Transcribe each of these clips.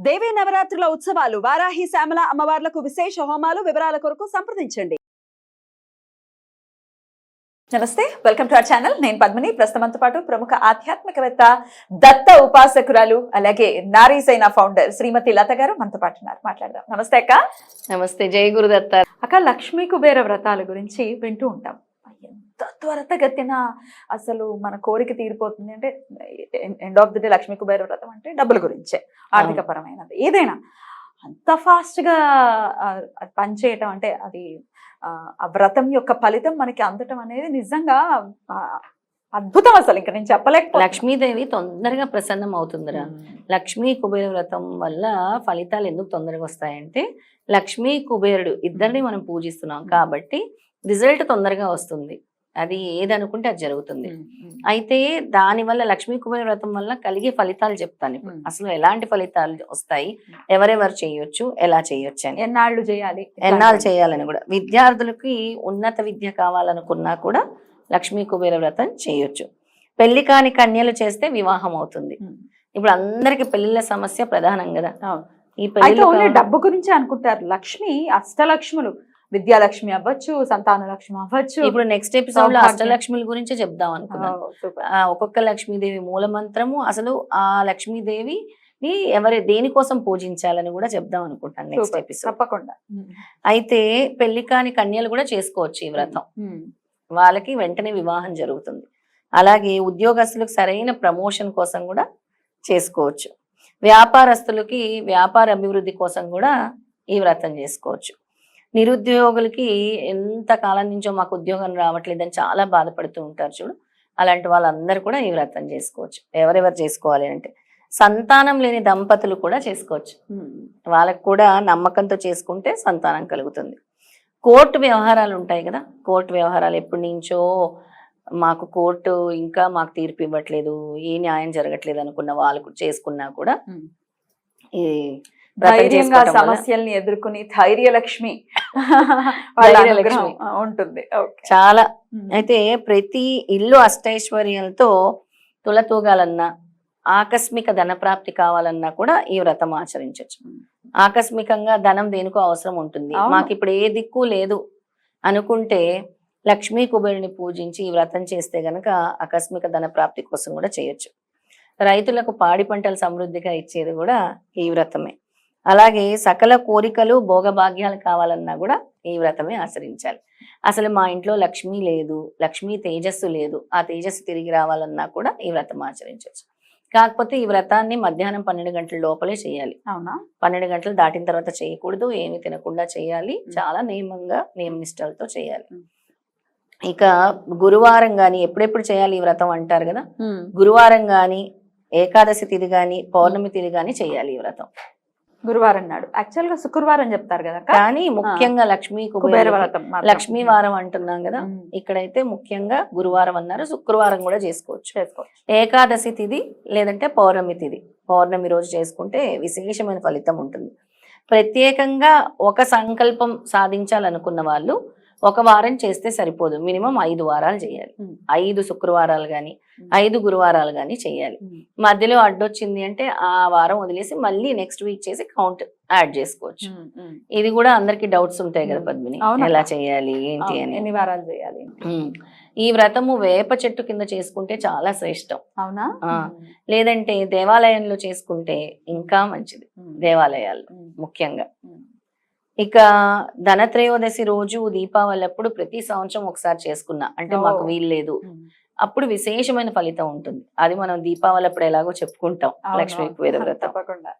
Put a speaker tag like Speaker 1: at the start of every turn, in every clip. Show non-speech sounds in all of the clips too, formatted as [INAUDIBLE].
Speaker 1: దేవీ నవరాత్రుల ఉత్సవాలు వారాహి శ్యామల అమ్మవార్లకు విశేష హోమాలు వివరాల కొరకు సంప్రదించండి. నమస్తే వెల్కమ్ టు అవర్ ఛానల్. నేను పద్మిని. ప్రస్తుతంతో పాటు ప్రముఖ ఆధ్యాత్మికవేత్త దత్త ఉపాసకురాలు అలాగే నారీసైన ఫౌండర్ శ్రీమతి లత గారు మనతో పాటు ఉన్నారు. మాట్లాడదాం. నమస్తే అక్క.
Speaker 2: నమస్తే. జై గురుదత్త.
Speaker 1: అక్క లక్ష్మీ కుబేర వ్రతాల గురించి వింటూ ఉంటాం. త్వరతగతిన అసలు మన కోరిక తీరిపోతుంది అంటే end of the day Lakshmi Kubera వ్రతం అంటే డబ్బుల గురించే ఆర్థిక పరమైనది ఏదైనా అంత ఫాస్ట్గా ఆ, అది పనిచేయటం అంటే అది ఆ, వ్రతం యొక్క ఫలితం మనకి అందటం అనేది నిజంగా అద్భుతం అసలు. ఇంకా నేను చెప్పలేకపోతే
Speaker 2: లక్ష్మీదేవి తొందరగా ప్రసన్నం అవుతుందిరా. లక్ష్మీ కుబేర వ్రతం వల్ల ఫలితాలు ఎందుకు తొందరగా వస్తాయంటే లక్ష్మీ కుబేరుడు ఇద్దరిని మనం పూజిస్తున్నాం కాబట్టి రిజల్ట్ తొందరగా వస్తుంది. అది ఏదనుకుంటే అది జరుగుతుంది. అయితే దాని వల్ల లక్ష్మీ కుబేర వ్రతం వల్ల కలిగే ఫలితాలు చెప్తాను ఇప్పుడు. అసలు ఎలాంటి ఫలితాలు వస్తాయి? ఎవరెవరు చేయొచ్చు? ఎలా చేయొచ్చు అని.
Speaker 1: ఎన్నాళ్ళు చేయాలి?
Speaker 2: ఎన్నాళ్ళు చేయాలని కూడా. విద్యార్థులకి ఉన్నత విద్య కావాలనుకున్నా కూడా లక్ష్మీ కుబేర వ్రతం చేయొచ్చు. పెళ్ళి కాని కన్యలు చేస్తే వివాహం అవుతుంది. ఇప్పుడు అందరికి పెళ్ళిళ్ళ సమస్య ప్రధానం కదా. ఈ
Speaker 1: పెళ్ళి డబ్బు గురించి అనుకుంటారు. లక్ష్మి అష్టలక్ష్ములు. విద్యాలక్ష్మి అవ్వచ్చు సంతాన లక్ష్మి అవ్వచ్చు.
Speaker 2: ఇప్పుడు నెక్స్ట్
Speaker 1: ఎపిసోడ్లో.
Speaker 2: అష్టలక్ష్మిల గురించి చెప్దాం అనుకున్నాను. ఆ, ఒక్కొక్క లక్ష్మీదేవి మూల మంత్రము అసలు ఆ లక్ష్మీదేవి ని ఎవరి దేనికోసం పూజించాలని కూడా చెప్దాం అనుకుంటాను నెక్స్ట్. ఎపిసోడ్
Speaker 1: తప్పకుండా.
Speaker 2: అయితే పెళ్ళి కాని కన్యలు కూడా చేసుకోవచ్చు ఈ వ్రతం. వాళ్ళకి వెంటనే వివాహం జరుగుతుంది. అలాగే ఉద్యోగస్తులకు సరైన ప్రమోషన్ కోసం కూడా చేసుకోవచ్చు. వ్యాపారస్తులకి వ్యాపార అభివృద్ధి కోసం కూడా ఈ వ్రతం చేసుకోవచ్చు. నిరుద్యోగులకి ఎంత కాలం నుంచో మాకు ఉద్యోగం రావట్లేదని చాలా బాధపడుతూ ఉంటారు చూడు. అలాంటి వాళ్ళందరూ కూడా ఈ వ్రతం చేసుకోవచ్చు. ఎవరెవరు చేసుకోవాలి అంటే సంతానం లేని దంపతులు కూడా చేసుకోవచ్చు. వాళ్ళకు కూడా నమ్మకంతో చేసుకుంటే సంతానం కలుగుతుంది. కోర్టు వ్యవహారాలు ఉంటాయి కదా. కోర్టు వ్యవహారాలు ఎప్పటి నుంచో మాకు కోర్టు ఇంకా మాకు తీర్పు ఇవ్వట్లేదు ఏ న్యాయం జరగట్లేదు అనుకున్న వాళ్ళు చేసుకున్నా కూడా. ఈ
Speaker 1: ధైర్యంగా సమస్యల్ని ఎదుర్కొని ధైర్యలక్ష్మి. [LAUGHS] ఉంటుంది.
Speaker 2: చాలా. అయితే ప్రతి ఇల్లు అష్టైశ్వర్యాలతో తులతూగాలన్నా ఆకస్మిక ధనప్రాప్తి కావాలన్నా కూడా ఈ వ్రతం ఆచరించవచ్చు ఆకస్మికంగా ధనం దేనికో అవసరం ఉంటుంది. మాకు ఇప్పుడు ఏ దిక్కు లేదు అనుకుంటే లక్ష్మీ కుబేరుని పూజించి ఈ వ్రతం చేస్తే గనక ఆకస్మిక ధన ప్రాప్తి కోసం కూడా చేయొచ్చు. రైతులకు పాడి పంటలు సమృద్ధిగా ఇచ్చేది కూడా ఈ వ్రతమే. అలాగే సకల కోరికలు భోగభాగ్యాలు కావాలన్నా కూడా ఈ వ్రతమే ఆచరించాలి. అసలు మా ఇంట్లో లక్ష్మి లేదు లక్ష్మీ తేజస్సు లేదు ఆ తేజస్సు తిరిగి రావాలన్నా కూడా ఈ వ్రతం ఆచరించవచ్చు. కాకపోతే ఈ వ్రతాన్ని మధ్యాహ్నం పన్నెండు గంటల లోపలే చేయాలి.
Speaker 1: అవునా?
Speaker 2: పన్నెండు గంటలు దాటిన తర్వాత చేయకూడదు ఏమి తినకుండా చేయాలి చాలా నియమంగా నియమ నిష్టలతో చేయాలి. ఇక గురువారం గాని ఎప్పుడెప్పుడు చేయాలి ఈ వ్రతం అంటారు కదా. గురువారం గాని ఏకాదశి తిథి గాని పౌర్ణమి తిథి గాని చేయాలి ఈ వ్రతం.
Speaker 1: గురువారం నాడు యాక్చువల్గా శుక్రవారం చెప్తారు కదా?
Speaker 2: కానీ ముఖ్యంగా లక్ష్మీ
Speaker 1: కుబేర
Speaker 2: కుబేర
Speaker 1: వ్రతం మాత్రం.
Speaker 2: లక్ష్మీ వారం అంటున్నాం కదా. ఇక్కడైతే ముఖ్యంగా గురువారం అన్నారు శుక్రవారం కూడా చేసుకోవచ్చు
Speaker 1: చేసుకోవచ్చు
Speaker 2: ఏకాదశి తిథి లేదంటే పౌర్ణమి తిథి పౌర్ణమి రోజు చేసుకుంటే విశేషమైన ఫలితం ఉంటుంది ప్రత్యేకంగా ఒక సంకల్పం సాధించాలనుకున్న వాళ్ళు ఒక వారం చేస్తే సరిపోదు మినిమం ఐదు వారాలు చేయాలి. ఐదు శుక్రవారాలు కానీ. ఐదు గురువారాలు కానీ చేయాలి. మధ్యలో అడ్డొచ్చింది అంటే ఆ వారం వదిలేసి మళ్ళీ నెక్స్ట్ వీక్ చేసి కౌంట్ యాడ్ చేసుకోవచ్చు. ఇది కూడా అందరికి డౌట్స్ ఉంటాయి కదా. పద్మిని. ఎలా చేయాలి ఏంటి అని
Speaker 1: ఎన్ని వారాలు చేయాలి.
Speaker 2: ఈ వ్రతము వేప చెట్టు కింద చేసుకుంటే చాలా శ్రేష్టం
Speaker 1: అవునా.
Speaker 2: లేదంటే దేవాలయంలో చేసుకుంటే ఇంకా మంచిది. దేవాలయాల్లో. ముఖ్యంగా. ఇక ధనత్రయోదశి రోజు దీపావళి అప్పుడు ప్రతి సంవత్సరం ఒకసారి చేసుకున్నా. అంటే. మాకు వీలు లేదు.
Speaker 1: ఉమ్.
Speaker 2: అప్పుడు విశేషమైన ఫలితం ఉంటుంది. అది మనం దీపావళి అప్పుడు ఎలాగో చెప్పుకుంటాం. లక్ష్మీ. కుబేర వ్రతం
Speaker 1: తప్పకుండా.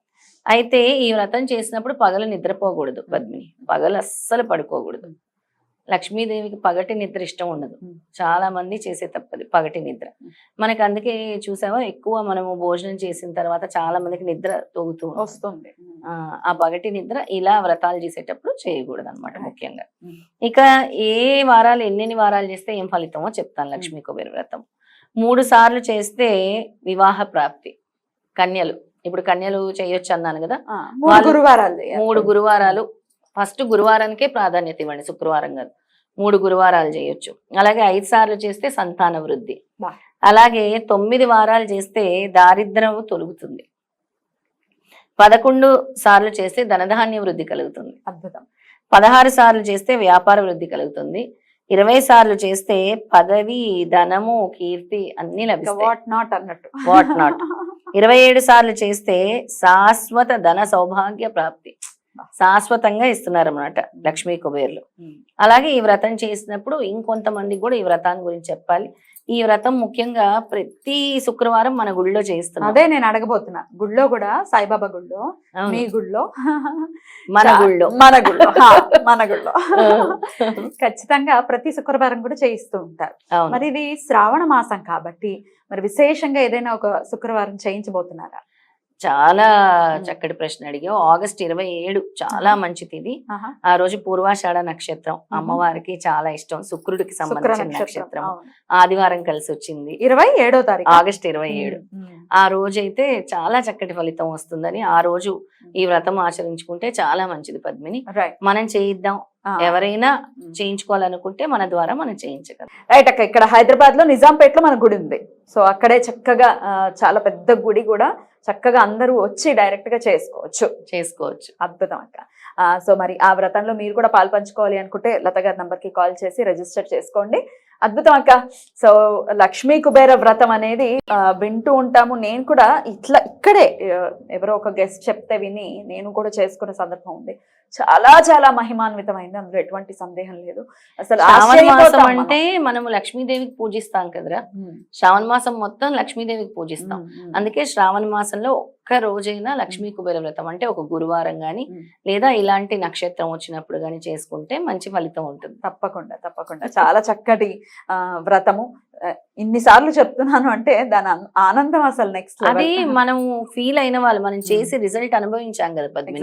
Speaker 2: అయితే ఈ వ్రతం చేసినప్పుడు పగలు నిద్రపోకూడదు పద్మిని. పగలు అస్సలు పడుకోకూడదు. లక్ష్మీదేవికి పగటి నిద్ర ఇష్టం ఉండదు. చాలా మంది చేసే తప్పది పగటి నిద్ర. మనకి అందుకే చూసావా ఎక్కువ మనము భోజనం చేసిన తర్వాత చాలా మందికి నిద్ర తోగుతూ.
Speaker 1: వస్తుంది.
Speaker 2: ఆ, పగటి నిద్ర ఇలా వ్రతాలు చేసేటప్పుడు చేయకూడదు అనమాట ముఖ్యంగా. ఇక ఏ వారాలు ఎన్నెన్ని వారాలు చేస్తే ఏం ఫలితమో చెప్తాను లక్ష్మీ కుబేర వ్రతం. మూడు సార్లు చేస్తే వివాహ ప్రాప్తి. కన్యలు. ఇప్పుడు కన్యలు చేయొచ్చు అన్నాను కదా.
Speaker 1: మూడు గురువారాలు.
Speaker 2: మూడు గురువారాలు ఫస్ట్ గురువారానికే ప్రాధాన్యత ఇవ్వండి శుక్రవారం కాదు. మూడు గురువారాలు చేయొచ్చు. అలాగే ఐదు సార్లు చేస్తే సంతాన వృద్ధి. అలాగే తొమ్మిది వారాలు చేస్తే దారిద్ర్యం తొలుగుతుంది. పదకొండు సార్లు చేస్తే ధనధాన్య వృద్ధి కలుగుతుంది.
Speaker 1: అద్భుతం.
Speaker 2: పదహారు సార్లు చేస్తే వ్యాపార వృద్ధి కలుగుతుంది. ఇరవై సార్లు చేస్తే పదవి ధనము కీర్తి అన్ని లభిస్తాయి.
Speaker 1: వాట్ నాట్ అన్నట్టు.
Speaker 2: What not. ఇరవై ఏడు సార్లు చేస్తే శాశ్వత ధన సౌభాగ్య ప్రాప్తి. శాశ్వతంగా ఇస్తున్నారు అన్నమాట లక్ష్మీ కుబేర్లు. అలాగే ఈ వ్రతం చేసినప్పుడు ఇంకొంతమంది కూడా ఈ వ్రతాన్ని గురించి చెప్పాలి. ఈ వ్రతం ముఖ్యంగా ప్రతి శుక్రవారం మన గుళ్ళో చేస్తున్నాం.
Speaker 1: అదే నేను అడగబోతున్నా. గుళ్ళో కూడా సాయిబాబా గుళ్ళో. మీ గుళ్ళో?
Speaker 2: మన గుళ్ళో.
Speaker 1: మన గుళ్ళో. మన గుళ్ళో. ఖచ్చితంగా ప్రతి శుక్రవారం కూడా చేయిస్తూ ఉంటారు. మరి ఇది శ్రావణ మాసం కాబట్టి మరి విశేషంగా ఏదైనా ఒక శుక్రవారం చేయించబోతున్నారా?
Speaker 2: చాలా చక్కటి ప్రశ్న అడిగావు. ఆగస్ట్ ఇరవై ఏడు చాలా మంచి తిథి
Speaker 1: ఆహా.
Speaker 2: ఆ రోజు పూర్వాషాఢ నక్షత్రం. అమ్మవారికి చాలా ఇష్టం. శుక్రుడికి
Speaker 1: శుక్ర
Speaker 2: సంబంధించిన
Speaker 1: నక్షత్రం.
Speaker 2: ఆదివారం కలిసి వచ్చింది.
Speaker 1: ఇరవై ఏడో తారీఖు.
Speaker 2: ఆగస్ట్ ఇరవై ఏడు. ఆ రోజైతే చాలా చక్కటి ఫలితం వస్తుందని ఆ రోజు ఈ వ్రతం ఆచరించుకుంటే చాలా మంచిది పద్మిని. మనం చేయిద్దాం. ఎవరైనా చేయించుకోవాలనుకుంటే మన ద్వారా మనం చేయించగలం.
Speaker 1: రైట్ అక్క ఇక్కడ హైదరాబాద్లో నిజాంపేట్లో మన గుడి ఉంది. సో అక్కడే చక్కగా చాలా పెద్ద గుడి కూడా చక్కగా అందరూ వచ్చి డైరెక్ట్గా చేసుకోవచ్చు.
Speaker 2: చేసుకోవచ్చు.
Speaker 1: అద్భుతం అక్క. ఆ, సో మరి ఆ వ్రతంలో మీరు కూడా పాలు పంచుకోవాలి అనుకుంటే లత గారి నంబర్కి కాల్ చేసి రిజిస్టర్ చేసుకోండి. అద్భుతం అక్క. సో లక్ష్మీ కుబేర వ్రతం అనేది వింటూ ఉంటాము. నేను కూడా ఇట్లా ఇక్కడే ఎవరో ఒక గెస్ట్ చెప్తే విని నేను కూడా చేసుకునే సందర్భం ఉంది. చాలా చాలా మహిమాన్వితమైంది. అందులో ఎటువంటి సందేహం లేదు. అసలు
Speaker 2: శ్రావణ మాసం. అంటే మనము లక్ష్మీదేవికి పూజిస్తాం కదరా? శ్రావణ మాసం మొత్తం లక్ష్మీదేవికి పూజిస్తాం. అందుకే శ్రావణ మాసంలో ఒక్క రోజైనా లక్ష్మీ కుబేర వ్రతం అంటే ఒక గురువారం గాని. లేదా ఇలాంటి నక్షత్రం వచ్చినప్పుడు గాని చేసుకుంటే మంచి ఫలితం ఉంటుంది.
Speaker 1: తప్పకుండా తప్పకుండా. చాలా చక్కటి వ్రతము. ఇన్నిసార్లు చెప్తున్నాను అంటే దాని ఆన్- ఆనందం అసలు నెక్స్ట్
Speaker 2: అది మనం ఫీల్ అయిన వాళ్ళు. మనం చేసి రిజల్ట్ అనుభవించాం కదా పద్మిని.